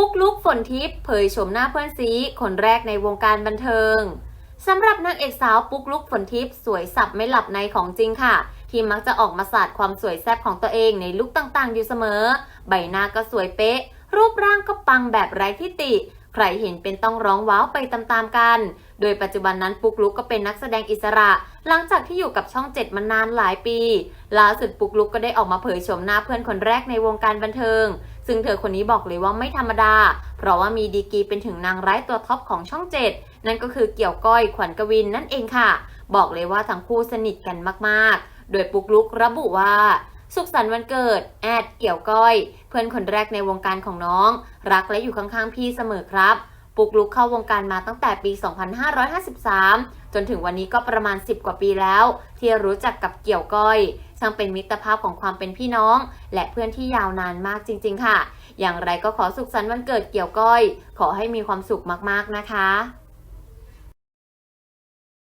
ปุ๊กลุกฝนทิพย์เผยโฉมหน้าเพื่อนซีคนแรกในวงการบันเทิงสำหรับนางเอกสาวปุ๊กลุกฝนทิพย์สวยสับไม่หลับในของจริงค่ะ ที่มักจะออกมาสาดความสวยแซ่บของตัวเองในลุคต่างๆ อยู่เสมอ ใบหน้าก็สวยเป๊ะ รูปร่างก็ปังแบบไร้ที่ติ ใครเห็นเป็นต้องร้องว้าวไปตามๆกัน โดยปัจจุบันนั้นปุ๊กลุกก็เป็นนักแสดงอิสระ หลังจากที่อยู่กับช่องเจ็ดมานานหลายปีล่าสุดปุ๊กลุกก็ได้ออกมาเผยโฉมหน้าเพื่อนคนแรกในวงการบันเทิง ซึ่งเธอคนนี้บอกเลยว่าไม่ธรรมดา เพราะว่ามีดีกีเป็นถึงนางร้ายตัวท็อปของช่องเจ็ดนั่นก็คือเกี่ยวก้อยขวัญกวินนั่นเองค่ะ บอกเลยว่าทั้งคู่สนิทกันมากๆ โดยปุกลุกระบุว่า สุขสันต์วันเกิด แอดเกี่ยวก้อย เพื่อนคนแรกในวงการของน้อง รักและอยู่ข้างๆพี่เสมอครับ ปุกลุกเข้าวงการมาตั้งแต่ปี 2553 จนถึงวันนี้ก็ประมาณ 10 กว่าปีแล้ว ที่รู้จักกับเกี่ยวก้อยช่างเป็นมิตรภาพของความเป็นพี่น้อง และเพื่อนที่ยาวนานมากจริง ๆ ค่ะ อย่างไรก็ขอสุขสันต์วันเกิดเกี่ยวก้อย ขอให้มีความสุขมากๆนะคะ